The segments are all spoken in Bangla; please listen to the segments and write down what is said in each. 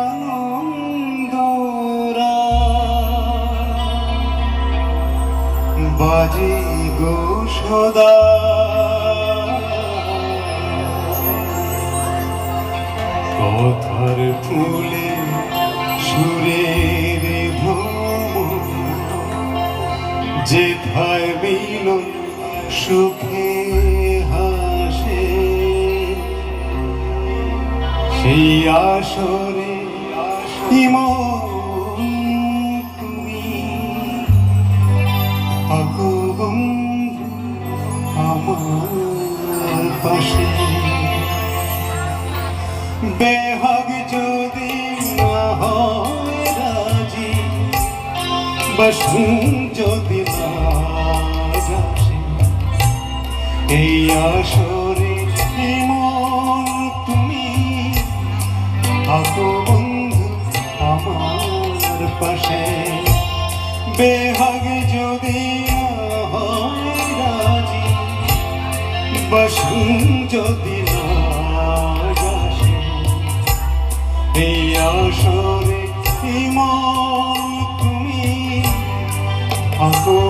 আনন্দরা বাজে গো সদা। ফুলে সুরের ভ্রমণ যেথায় মিলন সুখে সেই আসরে ইমন তুমি। বন্ধু আমার পাশে। বেহাগ যদি না হয় রাজি, বসুন যদি এই আসরে থাকো বন্ধু আমার পাশে। বেহাগ যদি রাজি বসুন যদি এই আসরে ইমান তুমি থাকো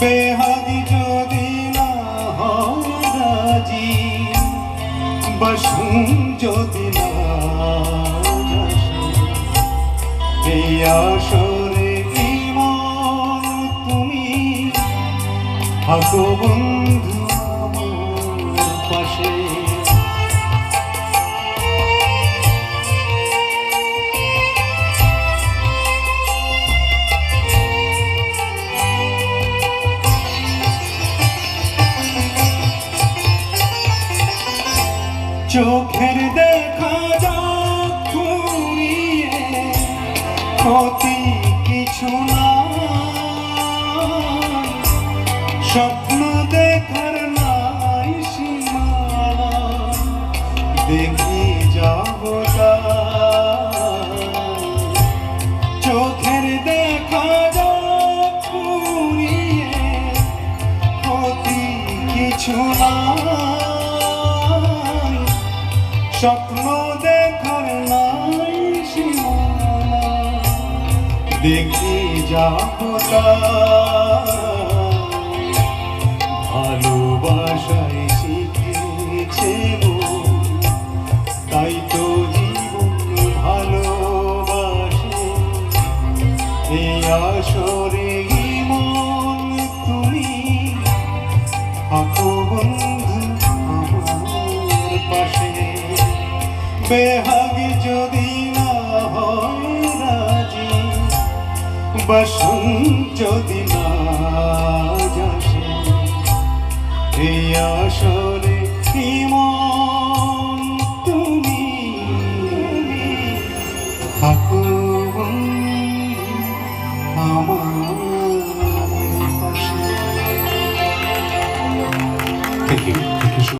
বেহাদি যদি না হয় বসুন যদি না এই আসরে ইমান তুমি। থাকো বন্ধু। চোখের দেখা যাক ফুরিয়ে ক্ষতি কিছু না। স্বপ্ন দেখার স্বপ্ন দেখার নাই সীমানা। দেখি যাব ভালোবাসায় শিখেছে তাই তো জীবন ভালোবাসে। এই আসরে মন তুমি বেহাগ যদি না হয় রাজি বাসন যদি না যাসে। এই আসরে তুমি। থাকো